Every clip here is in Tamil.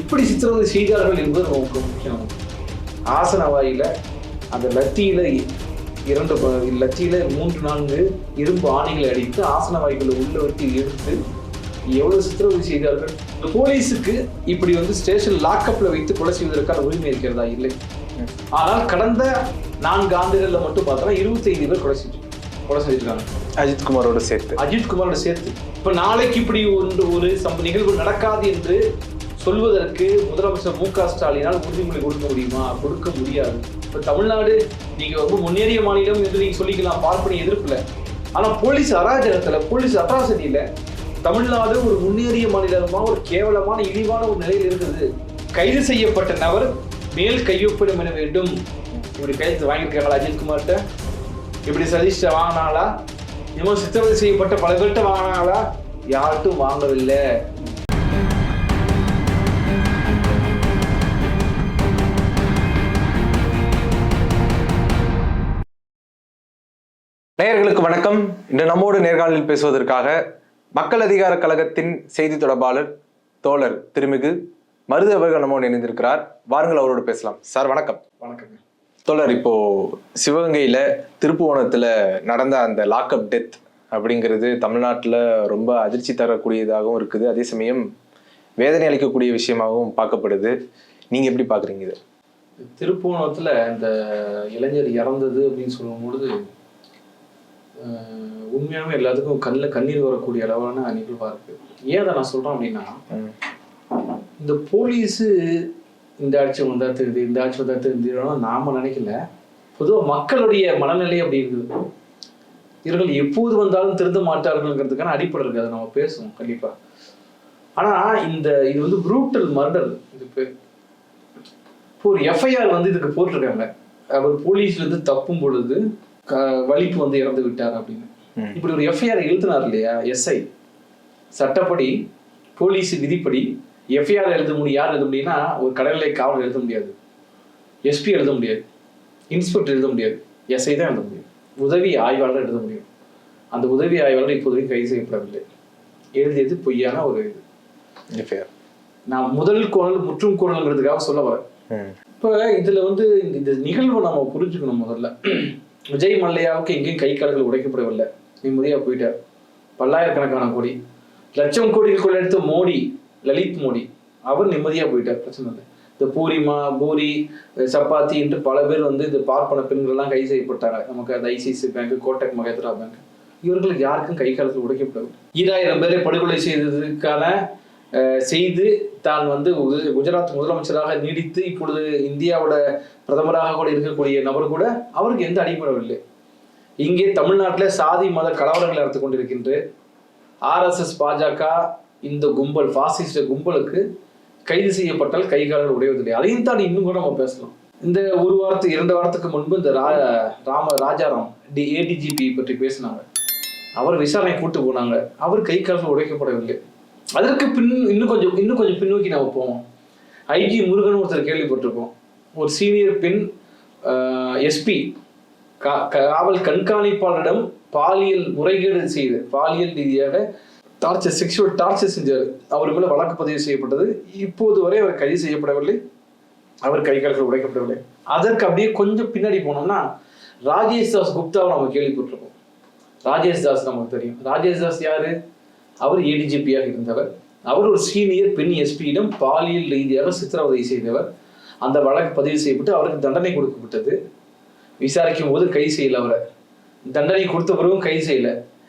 எப்படி சித்திரவதை செய்தார்கள் என்பது நமக்கு முக்கியம். ஆசன வாயில அந்த லத்தியில இரண்டு லத்தியில மூன்று நான்கு இரும்பு ஆணிகளை அடித்து ஆசன வாய்களை உள்ள வச்சு எடுத்து எவ்வளவு சித்திரவதை செய்தார்கள்? இந்த போலீஸுக்கு இப்படி வந்து ஸ்டேஷன் லாக்அப்ல வைத்து கொலை செய்வதற்கான உரிமை இருக்கிறதா? இல்லை. ஆனால் கடந்த நான்கு ஆண்டுகள்ல மட்டும் பார்த்தோம்னா இருபத்தி ஐந்து பேர் கொலை செஞ்சு கொலை செஞ்சிருக்காங்க. அஜித் குமாரோட சேர்த்து. அஜித் குமாரோட சேர்த்து. இப்ப நாளைக்கு இப்படி ஒன்று ஒரு சம்ப நிகழ்வு நடக்காது என்று சொல்வதற்கு முதலமைச்சர் மு க ஸ்டாலினால் உறுதிமொழி கொடுக்க முடியுமா? கொடுக்க முடியாது. இப்போ தமிழ்நாடு நீங்கள் ரொம்ப முன்னேறிய மாநிலம் என்று நீங்கள் சொல்லிக்கலாம் பார்ப்பனி எதிர்ப்பில். ஆனால் போலீஸ் அராஜகத்தில் போலீஸ் அட்ராசிட்டியில் தமிழ்நாடு ஒரு முன்னேறிய மாநிலமாக ஒரு கேவலமான இழிவான ஒரு நிலையில் இருந்தது கைது செய்யப்பட்ட நபர் மேல் கையொப்பிடும் என வேண்டும். இப்படி கைது வாங்கியிருக்காங்களா அஜித்குமார்கிட்ட? இப்படி சதீஷ்ட வாங்கினாங்களா இன்னும் சித்திரவதை செய்யப்பட்ட பல பேர்கிட்ட வாங்கினாங்களா யார்கிட்டும் வாங்கவில்லை. நேயர்களுக்கு வணக்கம். இன்று நம்மோடு நேர்காணலில் பேசுவதற்காக மக்கள் அதிகார கழகத்தின் செய்தி தொடர்பாளர் தோழர் திருமிகு மருது அவர்கள் நம்மோடு இணைந்திருக்கிறார். வாருங்கள் அவரோடு பேசலாம். சார் வணக்கம். வணக்கங்க. தோழர் இப்போ சிவகங்கையில திருப்புவனத்துல நடந்த அந்த லாக்அப் டெத் அப்படிங்கிறது தமிழ்நாட்டுல ரொம்ப அதிர்ச்சி தரக்கூடியதாகவும் இருக்குது. அதே சமயம் வேதனை அளிக்கக்கூடிய விஷயமாகவும் பார்க்கப்படுது. நீங்க எப்படி பாக்குறீங்க இது? திருப்போணத்துல இந்த இளைஞர் இறந்தது அப்படின்னு சொல்லும் பொழுது அஹ், உண்மையாலுமே எல்லாத்துக்கும் கண்ணில் கண்ணீர் வரக்கூடிய அளவான நிகழ்வா இருக்கு. ஏன் அதை நான் சொல்றேன் அப்படின்னா. இந்த போலீஸு இந்த ஆட்சி வந்தா தெரியுது இந்த ஆட்சி வந்தா தெரியுதுன்னா நாம நினைக்கல. பொதுவாக மக்களுடைய மனநிலை அப்படி இருக்குது. இவர்கள் எப்போது வந்தாலும் திருந்த மாட்டார்கள்ங்கிறதுக்கான அடிப்படை இருக்கு. அதை நம்ம பேசுவோம் கண்டிப்பா. ஆனா இந்த இது வந்து ப்ரூட்டல் மர்டர் இது பேர் இப்போ ஒரு எஃப்ஐஆர் வந்து இதுக்கு போட்டிருக்காங்க. அவர் போலீஸ்ல இருந்து தப்பும் பொழுது க- வலிப்பு வந்து இறந்து விட்டார் அப்படின்னு. இப்படி ஒரு எஃப்ஐஆர் எழுதினார் இல்லையா? எஸ்ஐ சட்டப்படி போலீஸ் விதிப்படி எஃப்ஐஆர் எழுத முடியும். யார் எழுத முடியும்னா ஒரு கடற்கரை காவலர் எழுத முடியாது. எஸ்பி எழுத முடியாது. இன்ஸ்பெக்டர் எழுத முடியாது. எஸ்ஐ தான் எழுத முடியும். உதவி ஆய்வாளர் எழுத முடியும். அந்த உதவி ஆய்வாளர் இப்போதைக்கு கைது செய்யப்படவில்லை. எழுதியது பொய்யான ஒரு FIR. நான் முதல் குரல் முற்றும் குரல்ங்கிறதுக்காக சொல்ல வரேன். இப்போ இதுல வந்து இந்த நிகழ்வை நம்ம புரிஞ்சுக்கணும் முதல்ல. விஜய் மல்லையாவுக்கு எங்கேயும் கை கால்கள் உடைக்கப்படவில்லை. நிம்மதியாக போயிட்டார் பல்லாயிரக்கணக்கான கோடி. லட்சம் கோடிகளுக்குள்ள எடுத்த மோடி லலித் மோடி அவர் நிம்மதியாக போயிட்டார். பிரச்சனை இல்லை. இந்த பூரிமா பூரி சப்பாத்தி என்று பல பேர் வந்து இந்த பார்ப்பன பெண்கள்லாம் கை கைது செய்யப்பட்டாங்க. நமக்கு அந்த ICICI bank Kotak Mahindra bank. இவர்களுக்கு யாருக்கும் கை காலத்தில் உடைக்கப்படவில்லை. ஈராயிரம் பேரை படுகொலை செய்ததுக்கான செய்து தான் வந்து குஜராத் முதலமைச்சராக நீடித்து இப்பொழுது இந்தியாவோட பிரதமராக கூட இருக்கக்கூடிய நபர் கூட அவருக்கு எந்த அடிப்படையும் இல்லை. இங்கே தமிழ்நாட்டில் சாதி மத கலவரங்களை நடத்தி கொண்டிருக்கின்ற ஆர்எஸ்எஸ் பாஜக இந்த கும்பல் பாசிஸ்ட கும்பலுக்கு கைது செய்யப்பட்டால் கை கால்கள் உடைவதில்லை அதையும் தான் இன்னும் கூட நம்ம பேசலாம். இந்த ஒரு வாரத்துக்கு இரண்டு வாரத்துக்கு முன்பு இந்த ரா ராம ராஜாராம் டி ஏடிஜிபி பற்றி பேசினாங்க. அவர் விசாரணை கூட்டு போனாங்க. அவர் கை கால்கள் உடைக்கப்படவில்லை. அதற்கு பின் இன்னும் கொஞ்சம் இன்னும் கொஞ்சம் பின்னோக்கி நம்ம போவோம். ஐஜி முருகன் ஒருத்தர் கேள்விப்பட்டிருக்கோம். ஒரு சீனியர் பெண் எஸ்பி காவல் கண்காணிப்பாளரிடம் பாலியல் முறைகேடு செய்து பாலியல் ரீதியாக டார்ச்சர் செக்ஷுவல் டார்ச்சர் செஞ்சார். அவர் மேலே வழக்கு பதிவு செய்யப்பட்டது. இப்போது வரை அவர் கைது செய்யப்படவில்லை. அவர் கை கால்கள் உடைக்கப்படவில்லை. அதற்கு அப்படியே கொஞ்சம் பின்னாடி போனோம்னா ராஜேஷ் தாஸ் குப்தாவை நம்ம கேள்விப்பட்டிருக்கோம். ராஜேஷ் தாஸ் நமக்கு தெரியும். ராஜேஷ் தாஸ் யாரு? அவர் ஏடிஜிபியாக இருந்தவர். அவர் ஒரு சீனியர் பெண் எஸ்பியிடம் பாலியல் ரீதியாக சித்திரவதை செய்தவர். அந்த வழக்கு பதிவு செய்யப்பட்டு அவருக்கு தண்டனை கொடுக்கப்பட்டது. விசாரிக்கும் போது கை செய்யல அவரை. தண்டனை கொடுத்த பிறகும் கை செய்யல.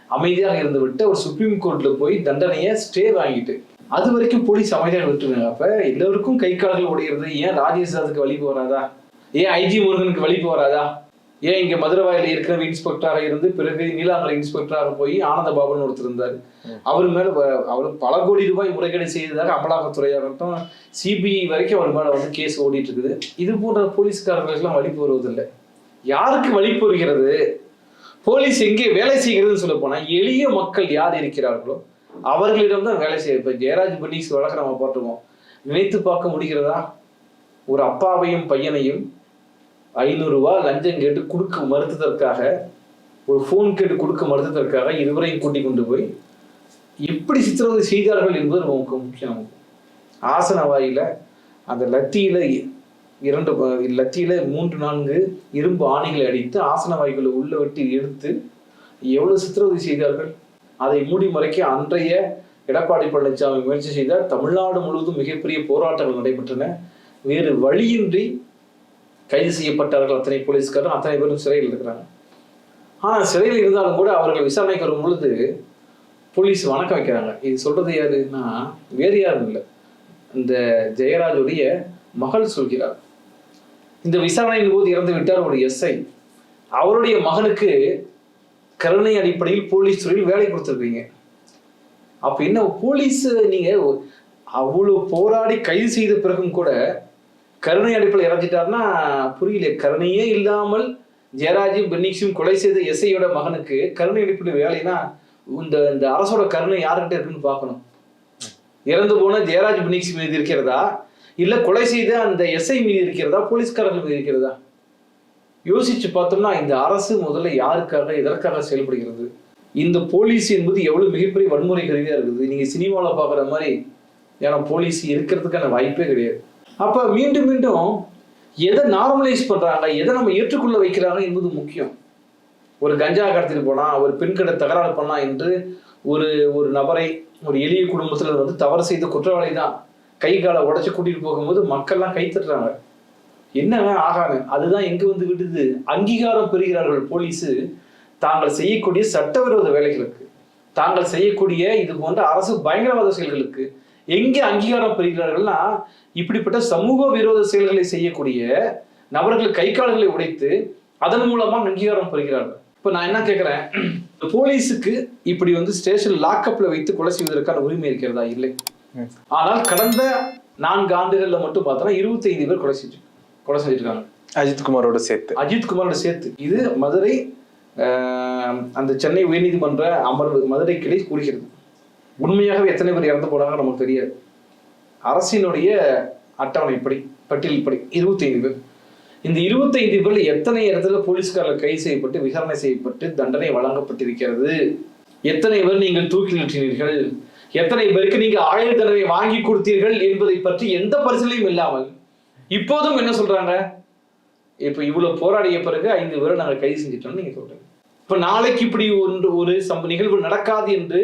அமைதியாக இருந்து விட்டு அவர் சுப்ரீம் கோர்ட்ல போய் தண்டனையை ஸ்டே வாங்கிட்டு. அது வரைக்கும் போலீஸ் அமைதியாக விட்டுருங்க அப்ப எல்லோருக்கும் கை கால்கள் உடையிறது ஏன்? ராஜேஷ் தாஸுக்கு வழி வராதா ஏன் ஐஜி முருகனுக்கு வழி வராதா ஏன் இங்க மதுரவாயில இருக்கிற இன்ஸ்பெக்டராக இருந்து பிறகு நீலாங்கரை இன்ஸ்பெக்டராக போய் ஆனந்த பாபுன்னு ஒருத்தர் இருந்தார். அவர் மேல அவர் பல கோடி ரூபாய் முறைகேடு செய்ததாக அமலாக்கத்துறையாகட்டும் சிபிஐ வரைக்கும் அவர் மேல வந்து கேஸ் ஓடிட்டு இருக்குது இது போன்ற போலீஸ்காரர்களுக்கெல்லாம் வலிப்பு வருவதில்லை. யாருக்கு வலிப்பு வருகிறது? போலீஸ் எங்கே வேலை செய்கிறதுன்னு சொல்ல போனா எளிய மக்கள் யார் இருக்கிறார்களோ அவர்களிடம் தான் வேலை செய்ய இப்ப ஜெயராஜ் பன்னீஸ் வழக்கு நம்ம போட்டிருக்கோம் நினைத்து பார்க்க முடிகிறதா? ஒரு அப்பாவையும் பையனையும் ஐநூறுரூவா லஞ்சம் கேட்டு கொடுக்க மறுத்ததற்காக ஒரு ஃபோன் கேட்டு கொடுக்க மறுத்ததற்காக இருவரையும் கூட்டி கொண்டு போய் எப்படி சித்திரவதை செய்தார்கள் என்பது நமக்கு முக்கியம் ஆசன வாயில அந்த லத்தியில இரண்டு லத்தியில் லத்தியில மூன்று நான்கு இரும்பு ஆணைகளை அடித்து ஆசன வாய்களை உள்ள விட்டு எடுத்து எவ்வளவு சித்திரவதை செய்தார்கள்? அதை மூடி மறைக்க அன்றைய எடப்பாடி பழனிசாமி முயற்சி செய்தார். தமிழ்நாடு முழுவதும் மிகப்பெரிய போராட்டங்கள் நடைபெற்றன. வேறு வழியின்றி கைது செய்யப்பட்டார்கள் அத்தனை போலீஸ்காரும் அத்தனை பேரும் சிறையில் இருக்கிறாங்க. ஆனால் சிறையில் இருந்தாலும் கூட அவர்கள் விசாரணைக்கு வரும் பொழுது போலீஸ் வணக்கம் வைக்கிறாங்க. இது சொல்றது யாருன்னா வேறு யாரும் இல்லை. இந்த ஜெயராஜுடைய மகள் சொல்கிறார். இந்த விசாரணையின் போது இறந்து விட்டார் ஒரு எஸ்ஐ. அவருடைய மகனுக்கு கருணை அடிப்படையில் போலீஸ் துறையில் வேலை கொடுத்துருக்கீங்க. அப்ப என்ன போலீஸ் நீங்க அவ்வளவு போராடி கைது செய்த பிறகும் கூட கருணை அடிப்பில் இறந்துட்டாருன்னா புரியல கருணையே இல்லாமல் ஜெயராஜும் பென்னிக்ஸும் கொலை செய்த எஸ்ஐயோட மகனுக்கு கருணை அடிப்பில் வேலைனா இந்த இந்த அரசோட கருணை யாருக்கிட்ட இருக்குன்னு பார்க்கணும். இறந்து போன ஜெயராஜ் பென்னிக்ஸ் மீது இருக்கிறதா? இல்ல கொலை செய்த அந்த எஸ்ஐ மீது இருக்கிறதா? போலீஸ்காரர்கள் மீது இருக்கிறதா? யோசிச்சு பார்த்தோம்னா இந்த அரசு முதல்ல யாருக்காக எதற்காக செயல்படுகிறது? இந்த போலீஸ் என்பது எவ்வளவு மிகப்பெரிய வன்முறை கருவியா இருக்குது. நீங்க சினிமாவில் பார்க்குற மாதிரி ஏன்னா போலீஸ் இருக்கிறதுக்கான வாய்ப்பே கிடையாது. அப்ப மீண்டும் மீண்டும் எதை நார்மலைஸ் பண்றாங்க? எதை நம்ம ஏற்றுக்கொள்ள வைக்கிறாங்க என்பது முக்கியம். ஒரு கஞ்சா கடத்திட்டு போனா ஒரு பெண் கடை தகராறு பண்ணலாம் என்று ஒரு ஒரு நபரை ஒரு எளிய குடும்பத்துல வந்து தவறு செய்த குற்றவாளி தான். கை காலை உடைச்சு கூட்டிட்டு போகும்போது மக்கள்லாம் கை தட்டுறாங்க. என்னங்க ஆகாது அதுதான் எங்க வந்து விடுது? அங்கீகாரம் பெறுகிறார்கள் போலீஸ். தாங்கள் செய்யக்கூடிய சட்டவிரோத வேலைகளுக்கு தாங்கள் செய்யக்கூடிய இது போன்ற அரசு பயங்கரவாத செயல்களுக்கு எங்கே அங்கீகாரம் பெறுகிறார்கள்னா இப்படிப்பட்ட சமூக விரோத செயல்களை செய்யக்கூடிய நபர்கள் கை கால்களை உடைத்து அதன் மூலமா அங்கீகாரம் பெறுகிறார்கள். இப்ப நான் என்ன கேட்கிறேன் போலீஸுக்கு இப்படி வந்து ஸ்டேஷன் லாக்அப்ல வைத்து கொலை செய்வதற்கான உரிமை இருக்கிறதா? இல்லை. ஆனால் கடந்த நான்கு ஆண்டுகள்ல மட்டும் பார்த்தோன்னா இருபத்தி ஐந்து பேர் கொலை செஞ்சு கொலை செஞ்சிருக்காங்க. அஜித்குமாரோட சேர்த்து. அஜித் குமாரோட சேர்த்து. இது மதுரை அந்த சென்னை உயர்நீதிமன்ற அமர்வு மதுரை கிளை கூறுகிறது. உண்மையாகவே எத்தனை பேர் இறந்து போனாங்க நமக்கு தெரியாது. அரசினுடைய அட்டவணை இப்படி பட்டியல் இப்படி இருபத்தைந்து பேர். இந்த இருபத்தைந்து பேர் எத்தனை இடத்துல போலீஸ்காரர்கள் கைது செய்யப்பட்டு விசாரணை செய்யப்பட்டு தண்டனை வழங்கப்பட்டிருக்கிறது? எத்தனை பேர் நீங்கள் தூக்கி நிறுத்தினீர்கள்? எத்தனை பேருக்கு நீங்க ஆயுள் தண்டனை வாங்கி கொடுத்தீர்கள் என்பதை பற்றி எந்த பரிசீலனையும் இல்லாமல் இப்போதும் என்ன சொல்றாங்க? இப்போ இவ்வளவு போராடிய பிறகு ஐந்து பேரை நாங்கள் கைது செஞ்சிட்டோம்னு நீங்க சொல்றீங்க. இப்போ நாளைக்கு இப்படி ஒன்று ஒரு சம்ப நிகழ்வு நடக்காது என்று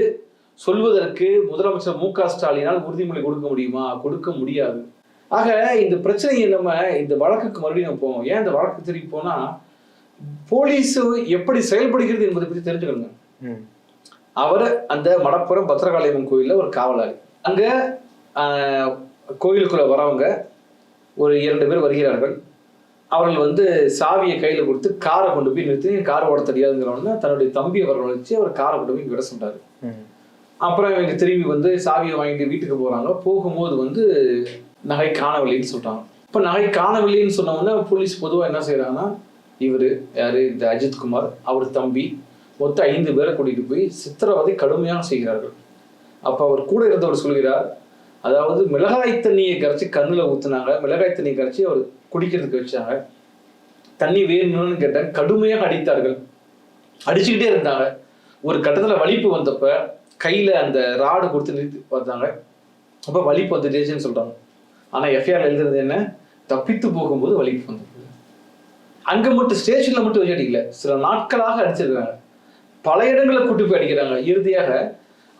சொல்வதற்கு முதலமைச்சர் மு க ஸ்டாலினால் உறுதிமொழி கொடுக்க முடியுமா? கொடுக்க முடியாது. ஆக இந்த பிரச்சனையை நம்ம இந்த வழக்குக்கு மறுபடியும் நம்ம போவோம். ஏன் இந்த வழக்கு திரும்பி போனா போலீஸ் எப்படி செயல்படுகிறது என்பதை பற்றி தெரிஞ்சுக்கணுங்க. அவர் அந்த மடப்புறம் பத்திரகாளியம்மன் கோயில்ல ஒரு காவலாளி. அங்க கோயிலுக்குள்ள வரவங்க ஒரு இரண்டு பேர் வருகிறார்கள். அவர்கள் வந்து சாவியை கையில கொடுத்து காரை கொண்டு போய் நிறுத்தி கார் ஓட தெரியாதுங்கிறவொன்னே தன்னுடைய தம்பி அவர்கள் வச்சு அவர் காரை கொண்டு போய் விட ம். அப்புறம் இவங்க திரும்பி வந்து சாவியை வாங்கிட்டு வீட்டுக்கு போறாங்க. போகும்போது வந்து நகை காணவில்லைன்னு சொல்றாங்க. இப்போ நகை காணவில்லைன்னு சொன்ன உடனே போலீஸ் பொதுவாக என்ன செய்றாங்கன்னா இவர் யாரு? இந்த அஜித்குமார் அவர் தம்பி மொத்தம் ஐந்து பேரை கூட்டிட்டு போய் சித்திரவதை கடுமையாக செய்கிறார்கள். அப்போ அவர் கூட இருந்தவர் சொல்கிறார் அதாவது மிளகாய் தண்ணியை கரைச்சி கண்ணில் ஊத்துனாங்க. மிளகாய் தண்ணியை கரைச்சி அவர் குடிக்கிறதுக்கு வச்சாங்க. தண்ணி வேணும்னு கேட்டேன் கடுமையாக அடித்தார்கள். அடிச்சுக்கிட்டே இருந்தாங்க. ஒரு கட்டத்துல வலிப்பு வந்தப்ப கையில் அந்த ராடு கொடுத்து நிறுத்தி பார்த்தாங்க. அப்ப வலிப்பு வந்துட்டேச்சுன்னு சொல்கிறாங்க ஆனால் எஃப்ஐஆர் எழுதுறது என்ன? தப்பித்து போகும்போது வலிப்பு வந்தது அங்கே மட்டும் ஸ்டேஷனில் மட்டும் வச்சு அடிக்கல சில நாட்களாக அடிச்சிருக்காங்க. பல இடங்களை கூட்டி போய் அடிக்கிறாங்க. இறுதியாக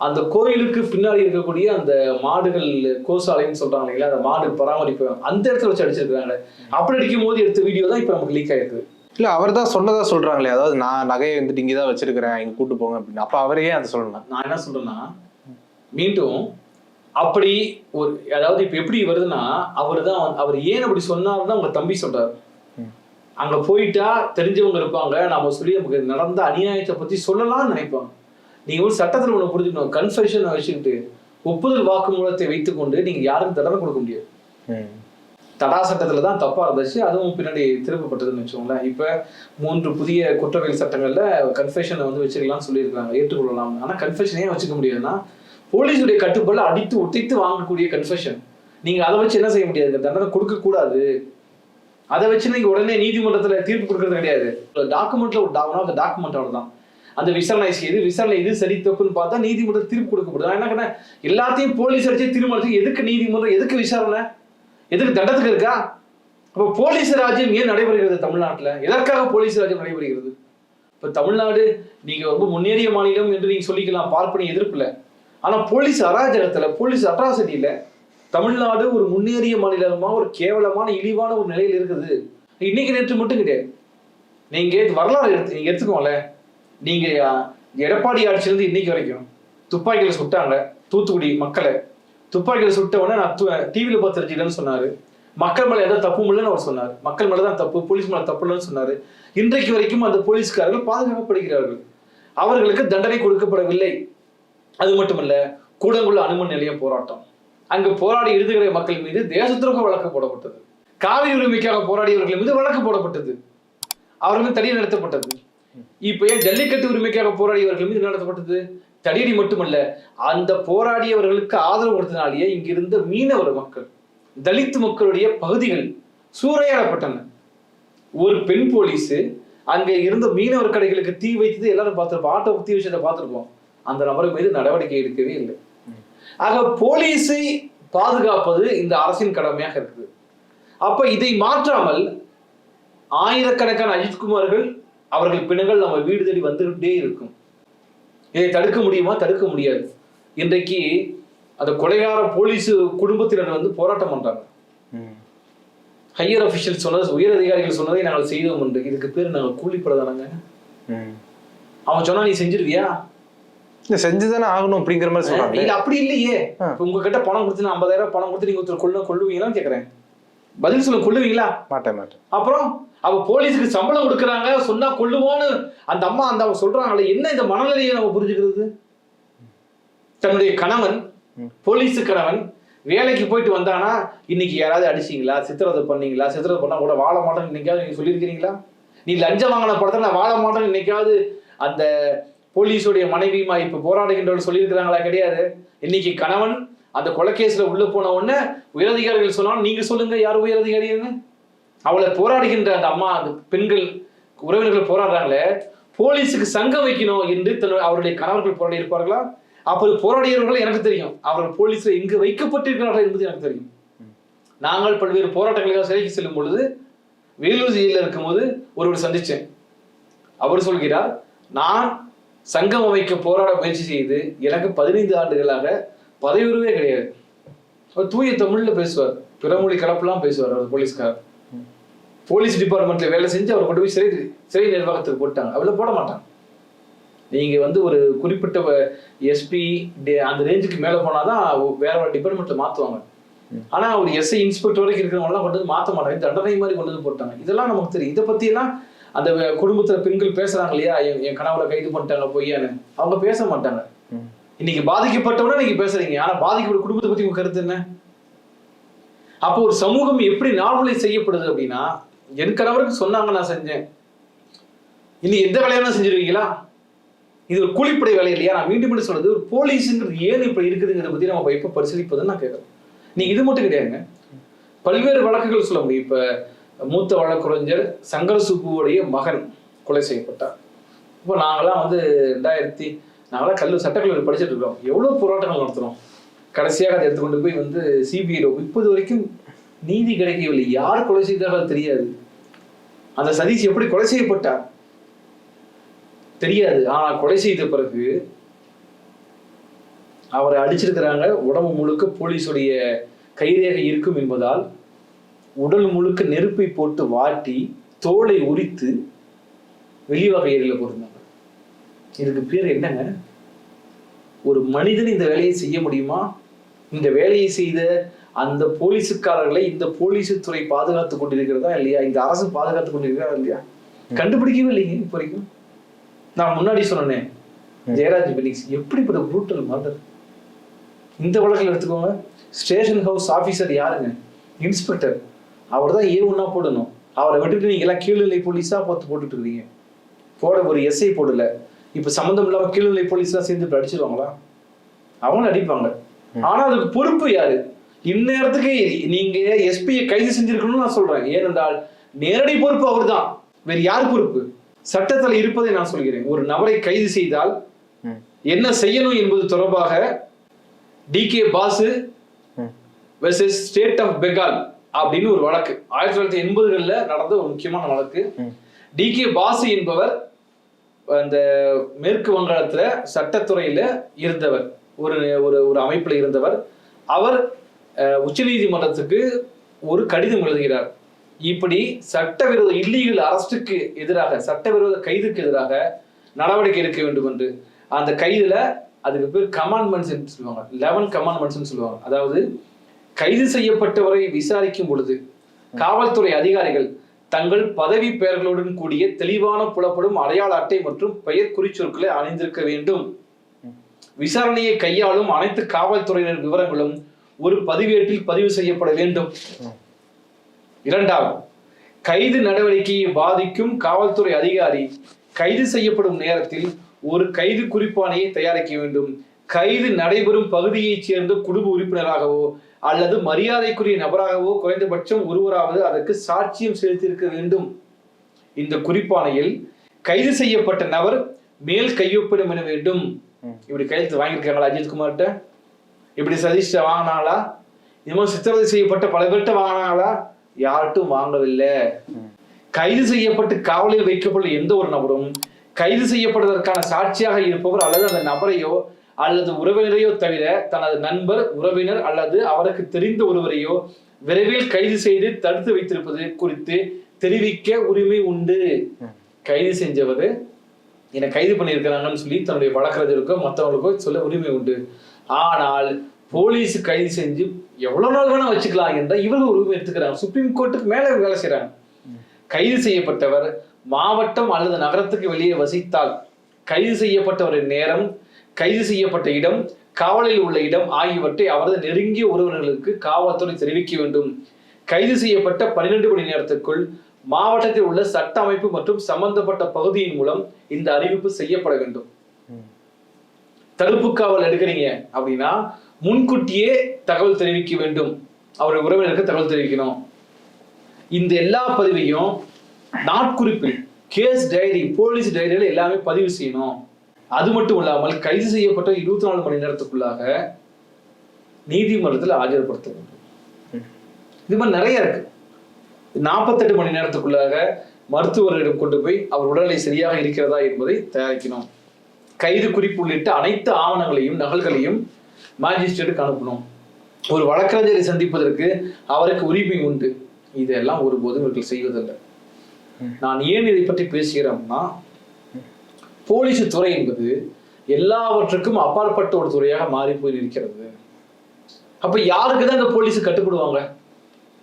அந்த கோயிலுக்கு பின்னாடி இருக்கக்கூடிய அந்த மாடுகள் கோசாலைன்னு சொல்றாங்க இல்லைங்களா? அந்த மாடு பராமரிப்பு அந்த இடத்துல வச்சு அடிச்சிருக்காங்க அப்படி அடிக்கும் போது எடுத்த வீடியோ தான் இப்போ நமக்கு லீக் ஆயிருக்குது. இல்ல அவர் தான் சொன்னதா சொல்றாங்களே. அதாவது நான் நகையை வந்துட்டு இங்கே தான் வச்சிருக்கிறேன் இங்க கூட்டு போங்க அப்படின்னு. அப்ப அவரையே அதை சொல்லணும் நான் என்ன சொல்றேன்னா மீண்டும் அப்படி ஒரு அதாவது இப்ப எப்படி வருதுன்னா அவர் தான் அவர் ஏன் அப்படி சொன்னாருன்னா உங்க தம்பி சொல்றாரு. அங்க போயிட்டா தெரிஞ்சவங்க இருப்பாங்க நாம சொல்லி நமக்கு நடந்த அநியாயத்தை பத்தி சொல்லலாம்னு நினைப்பாங்க. நீங்க ஒரு சட்டத்துல ஒண்ணு புரிஞ்சுக்கணும் கன்ஃபெஷன் வச்சுக்கிட்டு ஒப்புதல் வாக்குமூலத்தை வைத்துக்கொண்டு நீங்க யாருக்கும் தண்டனை கொடுக்க முடியாது. தடா சட்டத்துல தான் தப்பா இருந்துச்சு அதுவும் பின்னாடி திருப்பப்பட்டதுன்னு வச்சுக்கோங்களேன். இப்ப மூன்று புதிய குற்றவியல் சட்டங்கள்ல கன்ஃபெஷனை வந்து வச்சுக்கலாம்னு சொல்லியிருக்காங்க ஏற்றுக்கொள்ளலாம். ஆனா கன்ஃபெஷனே ஏன் வச்சுக்க முடியாதுன்னா போலீஸுடைய கட்டுப்பாடு அடித்து ஒட்டித்து வாங்கக்கூடிய கன்ஃபெஷன் நீங்க அதை வச்சு என்ன செய்ய முடியாது? தண்டனை கொடுக்க கூடாது. அதை வச்சு நீங்க உடனே நீதிமன்றத்துல தீர்ப்பு கொடுக்கறது கிடையாது. டாக்குமெண்ட்ல ஒரு ஒன் அந்த த டாக்குமெண்ட் அவ்வளவுதான். அந்த விசாரணை செய்து விசாரணை இது சரி தப்புன்னு பார்த்தா நீதிமன்றம் தீர்ப்பு கொடுக்கப்படுது. நான் என்ன கேட்டேன்? எல்லாத்தையும் போலீஸ் அடிச்சு திரும்ப எதுக்கு நீதிமன்றம் எதுக்கு விசாரணை? எதுக்கு தண்டத்துக்கு இருக்கா? அப்போ போலீஸ் ராஜ்யம் ஏன் நடைபெறுகிறது தமிழ்நாட்டில்? எதற்காக போலீஸ் ராஜ்யம் நடைபெறுகிறது? இப்போ தமிழ்நாடு நீங்கள் ரொம்ப முன்னேறிய மாநிலம் என்று நீங்கள் சொல்லிக்கலாம் பார்ப்பனை எதிர்ப்பில். ஆனால் போலீஸ் அராஜகத்தில் போலீஸ் அட்ராசிட்டியில் தமிழ்நாடு ஒரு முன்னேறிய மாநிலமாக ஒரு கேவலமான இழிவான ஒரு நிலையில் இருக்குது. இன்னைக்கு நேற்று மட்டும் கிடையாது. நீங்கள் வரலாறு எடுத்து நீங்கள் எடுத்துக்கோங்களேன் நீங்கள் எடப்பாடி ஆட்சியிலேருந்து இன்னைக்கு வரைக்கும் துப்பாக்கியில் சுட்டாங்க தூத்துக்குடி மக்களை. துப்பாக்கியில சுட்ட உடனே நான் டிவியில பார்த்து தெரிஞ்சுக்கலன்னு சொன்னாரு. மக்கள் மேல எந்த தப்பும் இல்லைன்னு அவர் சொன்னார். மக்கள் மேல தான் தப்பு போலீஸ் மேல தப்பு இல்லைன்னு சொன்னாரு. இன்றைக்கு வரைக்கும் அந்த போலீஸ்காரர்கள் பாதுகாக்கப்படுகிறார்கள். அவர்களுக்கு தண்டனை கொடுக்கப்படவில்லை. அது மட்டுமல்ல கூடங்குள்ள அனுமன் நிலைய போராட்டம். அங்கு போராடி இறுதிகளை மக்கள் மீது தேச துரோக வழக்கு போடப்பட்டது காவிரி உரிமைக்காக போராடியவர்கள் மீது வழக்கு போடப்பட்டது. அவர்கள் தடியடி நடத்தப்பட்டது. இப்ப ஏன் ஜல்லிக்கட்டு உரிமைக்காக போராடியவர்கள் மீது நடத்தப்பட்டது? தடியடி மட்டுமல்ல அந்த போராடியவர்களுக்கு ஆதரவு கொடுத்தனாலேயே இங்கிருந்த மீனவர் மக்கள் தலித் மக்களுடைய பகுதிகள் சூறையாடப்பட்டன. ஒரு பெண் போலீஸ் அங்கே இருந்த மீனவர் கடைகளுக்கு தீ வைத்தது எல்லாரும் பார்த்துருப்போம் ஆட்டோ தீ வச்சதை பார்த்துருப்போம். அந்த நபர் மீது நடவடிக்கை எடுக்கவே இல்லை. ஆக போலீஸை பாதுகாப்பது இந்த அரசின் கடமையாக இருக்குது. அப்ப இதை மாற்றாமல் ஆயிரக்கணக்கான அஜித்குமார்கள் அவர்கள் பிணங்கள் நம்ம வீடு தேடி வந்துகிட்டே இருக்கும். இதை தடுக்க முடியுமா? தடுக்க முடியாது. இன்றைக்கு அந்த கொலைகார போலீஸ் குடும்பத்தினர் வந்து போராட்டம் பண்றாங்க. ஹையர் அஃபிஷியல் சொன்னது உயர் அதிகாரிகள் சொன்னதை நாங்கள் செய்தோம் என்று. இதுக்கு பேர் நாங்கள் கூலிப்படதானாங்க அவன் சொன்னா நீ செஞ்சிருவியா? செஞ்சுதானே ஆகணும் அப்படிங்கிற மாதிரி சொன்னாங்க இல்ல அப்படி இல்லையே. உங்ககிட்ட பணம் கொடுத்து ஐம்பதாயிரம் பணம் கொடுத்து நீங்க ஒருத்தர் கொள்ள கொள்ளுவீங்களான்னு கேக்குறேன். பதில் சொல்ல கொள்ளுவீங்களா மாட்டேன் மாட்டேன். அப்புறம்? அவ போலீஸுக்கு சம்பளம் கொடுக்குறாங்க சொன்னா கொள்ளுவோன்னு அந்த அம்மா அந்த அவங்க சொல்றாங்களே என்ன இந்த மனநிலையை நம்ம புரிஞ்சுக்கிறது? தன்னுடைய கணவன். போலீஸு கணவன் வேலைக்கு போயிட்டு வந்தானா இன்னைக்கு யாராவது அடிச்சீங்களா? சித்திரவதை பண்ணீங்களா? சித்திரவதை பண்ணா கூட வாழ மாட்டேன்னு இன்னைக்காவது நீங்க சொல்லியிருக்கிறீங்களா? நீ லஞ்சம் வாங்கின படத்துல நான் வாழ மாட்டேன்னு இன்னைக்காவது அந்த போலீஸுடைய மனைவியுமா இப்ப போராடுகின்றவர்கள் சொல்லியிருக்கிறாங்களா கிடையாது. இன்னைக்கு கணவன் அந்த கொலைகேஸ்ல உள்ள போன உடனே உயரதிகாரிகள் சொன்னாலும் நீங்க சொல்லுங்க யார் உயரதிகாரின்னு அவளை போராடுகின்ற அந்த அம்மா அந்த பெண்கள் உறவினர்கள் போராடுறாங்களே போலீஸுக்கு சங்கம் வைக்கணும் என்று தன்னுடைய அவருடைய கணவர்கள் போராடி இருப்பார்களா? அப்போது போராடியவர்கள் எனக்கு தெரியும். அவர்கள் போலீஸில் எங்கு வைக்கப்பட்டிருக்கிறார்கள் என்பது எனக்கு தெரியும். நாங்கள் பல்வேறு போராட்டங்களுக்காக சிறைக்கு செல்லும் பொழுது வேலூர் ஜெயிலில் இருக்கும்போது ஒருவர் சந்தித்தேன். அவர் சொல்கிறார் நான் சங்கம் அமைக்க போராட முயற்சி செய்து எனக்கு பதினைந்து ஆண்டுகளாக பதவி உறவே கிடையாது. தூய தமிழில் பேசுவார் பிறமொழி கலப்பெல்லாம் பேசுவார் அவர் போலீஸ்காரர். போலீஸ் டிபார்ட்மெண்ட்ல வேலை செஞ்சு அவர் கொண்டு போய் சிறை சிறை நிர்வாகத்துக்கு போட்டாங்க. அவள போட மாட்டாங்க. நீங்க வந்து ஒரு குறிப்பிட்ட எஸ்பி அந்த ரேஞ்சுக்கு மேல போனாதான் வேற ஒரு டிபார்ட்மெண்ட்ல மாத்துவாங்க. ஆனா ஒரு எஸ்ஐ இன்ஸ்பெக்டர் வரைக்கும் இருக்கிறவங்க எல்லாம் கொண்டு வந்து மாத்த மாட்டாங்க. தண்டனை மாதிரி கொண்டு வந்து போட்டாங்க. இதெல்லாம் நமக்கு தெரியும். இதை பத்தி எல்லாம் அந்த குடும்பத்துல பெண்கள் பேசுறாங்க இல்லையா? என் கணவரை கைது பண்ணிட்டாங்க பொய்யான்னு. அவங்க பேச மாட்டாங்க. இன்னைக்கு பாதிக்கப்பட்டவன நீங்க பேசுறீங்க. ஆனா பாதிக்கப்பட்ட குடும்பத்தை பத்தி உங்க கருத்து என்ன? அப்போ ஒரு சமூகம் எப்படி நார்மலைஸ் செய்யப்படுது அப்படின்னா என் கணவருக்கு சொன்னாங்க நான் செஞ்சேன். இனி எந்த வேலையான செஞ்சிருக்கீங்களா இது ஒரு கூலிப்படை வேலை இல்லையா? நான் மீண்டும் மீண்டும் சொல்றது ஒரு போலீஸுங்கிறது ஏன் இப்படி இருக்குதுங்கிறத பத்தி நம்ம எப்ப பரிசீலிப்பதுன்னு நான் கேட்கறேன். நீங்க இது மட்டும் கிடையாதுங்க. பல்வேறு வழக்குகள் சொல்ல முடியும். இப்ப மூத்த வழக்குரைஞர் சங்கர சுப்புவுடைய மகன் கொலை செய்யப்பட்டார். இப்போ நாங்களாம் வந்து ரெண்டாயிரத்தி நாங்களாம் கல்லூரி சட்டக்கல்லூரி படிச்சுட்டு இருக்கோம். எவ்வளவு போராட்டங்கள் நடத்துகிறோம் கடைசியாக அதை எடுத்துக்கொண்டு போய் வந்து சிபிஐ இப்போது வரைக்கும் நீதி கிடைக்கவில்லை. யார் கொலை செய்தார்கள் தெரியாது. அந்த சதீஷ் எப்படி கொலை செய்யப்பட்டார் தெரியாது. ஆனா கொலை செய்த பிறகு அவரை அடிச்சிருக்கிறாங்க. உடம்பு முழுக்க போலீஸுடைய கைரேகை இருக்கும் என்பதால் உடல் முழுக்க நெருப்பை போட்டு வாட்டி தோலை உரித்து வெளிவகை ஏரியில போட்டிருந்தாங்க. இதுக்கு பேர் என்னங்க? ஒரு மனிதன் இந்த வேலையை செய்ய முடியுமா? இந்த வேலையை செய்த அந்த போலீஸுக்காரர்களை இந்த போலீஸ் துறை பாதுகாத்து கொண்டிருக்கிறதா இல்லையா? இந்த அரசு பாதுகாத்து கொண்டிருக்கிறதா இல்லையா? கண்டுபிடிக்கவே இல்லைங்க இப்போ வரைக்கும். நான் முன்னாடி சொன்னேன் ஜெயராஜ் பெனிக்ஸ் எப்படிப்பட்ட ப்ரூட்டல் மர்டர் இந்த வழக்கில் எடுத்துக்கோங்க ஸ்டேஷன் ஹவுஸ் ஆபீசர் யாருங்க? இன்ஸ்பெக்டர். அவர் தான் ஏ ஒன்னா போடணும். அவரை விட்டுட்டு நீங்க எல்லாம் கீழ்நிலை போலீஸா பார்த்து போட்டுட்டு இருக்கீங்க. போட ஒரு எஸ்ஐ போடல. இப்ப சம்மந்தம் இல்லாம கீழ்நிலை போலீஸ்லாம் சேர்ந்து அடிச்சிருவாங்களா? அவங்களும் அடிப்பாங்க. ஆனா அதுக்கு பொறுப்பு யாரு? இந்நேரத்துக்கு நீங்க எஸ்பியை கைது செஞ்சிருக்கணும்னு நான் சொல்றேன். ஏனென்றால் நேரடி பொறுப்பு அவர்தான். வேற யார் பொறுப்பு? சட்டத்தில் இருப்பதை நான் சொல்கிறேன். ஒரு நபரை கைது செய்தால். என்ன செய்யணும் என்பது தொடர்பாக D K Basu. Versus state of Bengal அப்படின்னு ஒரு வழக்கு. ஆயிரத்தி தொள்ளாயிரத்தி எண்பதுகளில் நடந்த ஒரு முக்கியமான வழக்கு. டி கே பாசு என்பவர் அந்த மேற்கு வங்காளத்துல சட்டத்துறையில இருந்தவர். ஒரு ஒரு ஒரு அமைப்பில் இருந்தவர் அவர் உச்சநீதிமன்றத்துக்கு ஒரு கடிதம் எழுதுகிறார். இப்படி சட்டவிரோத இல்லீகல் அரஸ்டுக்கு எதிராக சட்டவிரோத கைதுக்கு எதிராக நடவடிக்கை எடுக்க வேண்டும் என்று அந்த கைதுல அதுக்கு பேர் கமாண்ட்மெண்ட்ஸ் சொல்லுவாங்க. லெவன் கமாண்ட்மெண்ட்ஸ் சொல்லுவாங்க. அதாவது கைது செய்யப்பட்டவரை விசாரிக்கும் பொழுது காவல்துறை அதிகாரிகள் தங்கள் பதவி பெயர்களுடன் கூடிய தெளிவான புலப்படும் அடையாள அட்டை மற்றும் பெயர் குறிச்சொற்களை அணிந்திருக்க வேண்டும். விசாரணையை கையாளும் அனைத்து காவல்துறையினர் விவரங்களும் ஒரு பதிவேட்டில் பதிவு செய்யப்பட வேண்டும். இரண்டாவது கைது நடவடிக்கையை பாதிக்கும் காவல்துறை அதிகாரி கைது செய்யப்படும் நேரத்தில் ஒரு கைது குறிப்பாணையை தயாரிக்க வேண்டும். கைது நடைபெறும் பகுதியைச் சேர்ந்த குடும்ப உறுப்பினராகவோ அல்லது மரியாதைக்குரிய நபராகவோ குறைந்தபட்சம் ஒருவராவது அதற்கு சாட்சியம் செலுத்தியிருக்க வேண்டும். இந்த குறிப்பாணையில் கைது செய்யப்பட்ட நபர் மேல் கையொப்பிடம் என வேண்டும். இப்படி கையெழுத்து வாங்கியிருக்காங்களா அஜித் குமார்கிட்ட? இப்படி சதீஷ்ட வாங்கினாங்களா இது மாதிரி சித்திரவதை செய்யப்பட்ட பல பேர்கிட்ட வாங்கினாங்களா யார்ட்டும் வாங்கவில்லை. கைது செய்யப்பட்டு காவலில் வைக்கப்படும் எந்த ஒரு நபரும் கைது செய்யப்படுவதற்கான சாட்சியாக இருப்பவர் அல்லது அந்த நபரையோ அல்லது உறவினரையோ தவிர தனது நண்பர் உறவினர் அல்லது அவருக்கு தெரிந்த ஒருவரையோ விரைவில் கைது செய்து தடுத்து வைத்திருப்பது குறித்து தெரிவிக்க உரிமை உண்டு. கைது செஞ்சவர் என்னை கைது பண்ணியிருக்கிறாங்கன்னு சொல்லி தன்னுடைய வழக்கறிஞருக்கோ மற்றவங்களுக்கோ சொல்ல உரிமை உண்டு. ஆனால் போலீஸ் கைது செஞ்சு எவ்வளவு நாள் வேணா வச்சுக்கலாம் என்றால் இவர்கள் உரிமை எடுத்துக்கிறாங்க. சுப்ரீம் கோர்ட்டுக்கு மேல வேலை செய்கிறாங்க கைது செய்யப்பட்டவர் மாவட்டம் அல்லது நகரத்துக்கு வெளியே வசித்தால் கைது செய்யப்பட்டவரின் நேரம் கைது செய்யப்பட்ட இடம் காவலில் உள்ள இடம் ஆகியவற்றை அவரது நெருங்கிய உறவினர்களுக்கு காவல்துறை தெரிவிக்க வேண்டும். கைது செய்யப்பட்ட பன்னிரண்டு மணி நேரத்துக்குள் மாவட்டத்தில் உள்ள சட்ட அமைப்பு மற்றும் சம்பந்தப்பட்ட பகுதியின் மூலம் இந்த அறிவிப்பு செய்யப்பட வேண்டும். தடுப்பு காவல் எடுக்கிறீங்க அப்படின்னா முன்கூட்டியே தகவல் தெரிவிக்க வேண்டும். அவருடைய உறவினருக்கு தகவல் தெரிவிக்கணும். இந்த எல்லா பதிவையும் நாட்குறிப்பில் கேஸ் டைரி போலீஸ் டைரியில எல்லாமே பதிவு செய்யணும். அது மட்டும் இல்லாமல் கைது செய்யப்பட்ட இருபத்தி நாலு மணி நேரத்துக்குள்ளாக நீதிமன்றத்தில் ஆஜர்படுத்த வேண்டும். இது மாதிரி நிறைய இருக்கு. நாற்பத்தெட்டு மணி நேரத்துக்குள்ளாக மருத்துவர்களிடம் கொண்டு போய் அவர் உடல்நிலை சரியாக இருக்கிறதா என்பதை தயாரிக்கணும். கைது குறிப்பு உள்ளிட்ட அனைத்து ஆவணங்களையும் நகல்களையும் மாஜிஸ்ட்ரேட்டுக்கு அனுப்பணும். ஒரு வழக்கறிஞரை சந்திப்பதற்கு அவருக்கு உரிமை உண்டு. இதெல்லாம் ஒருபோதும் இவர்கள் செய்வதில்லை. நான் ஏன் இதை பற்றி பேசுகிறோம்னா போலீஸ் துறை என்பது எல்லாவற்றுக்கும் அப்பாற்பட்ட ஒரு துறையாக மாறி போய் இருக்கிறது அப்ப யாருக்கு தான் இந்த போலீஸ் கட்டுப்படுவாங்க?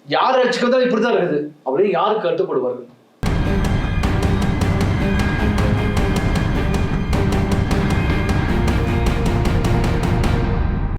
யார் இப்படி இப்படிதான் இருக்குது அப்படின்னு யாருக்கு கட்டுப்படுவார்கள்?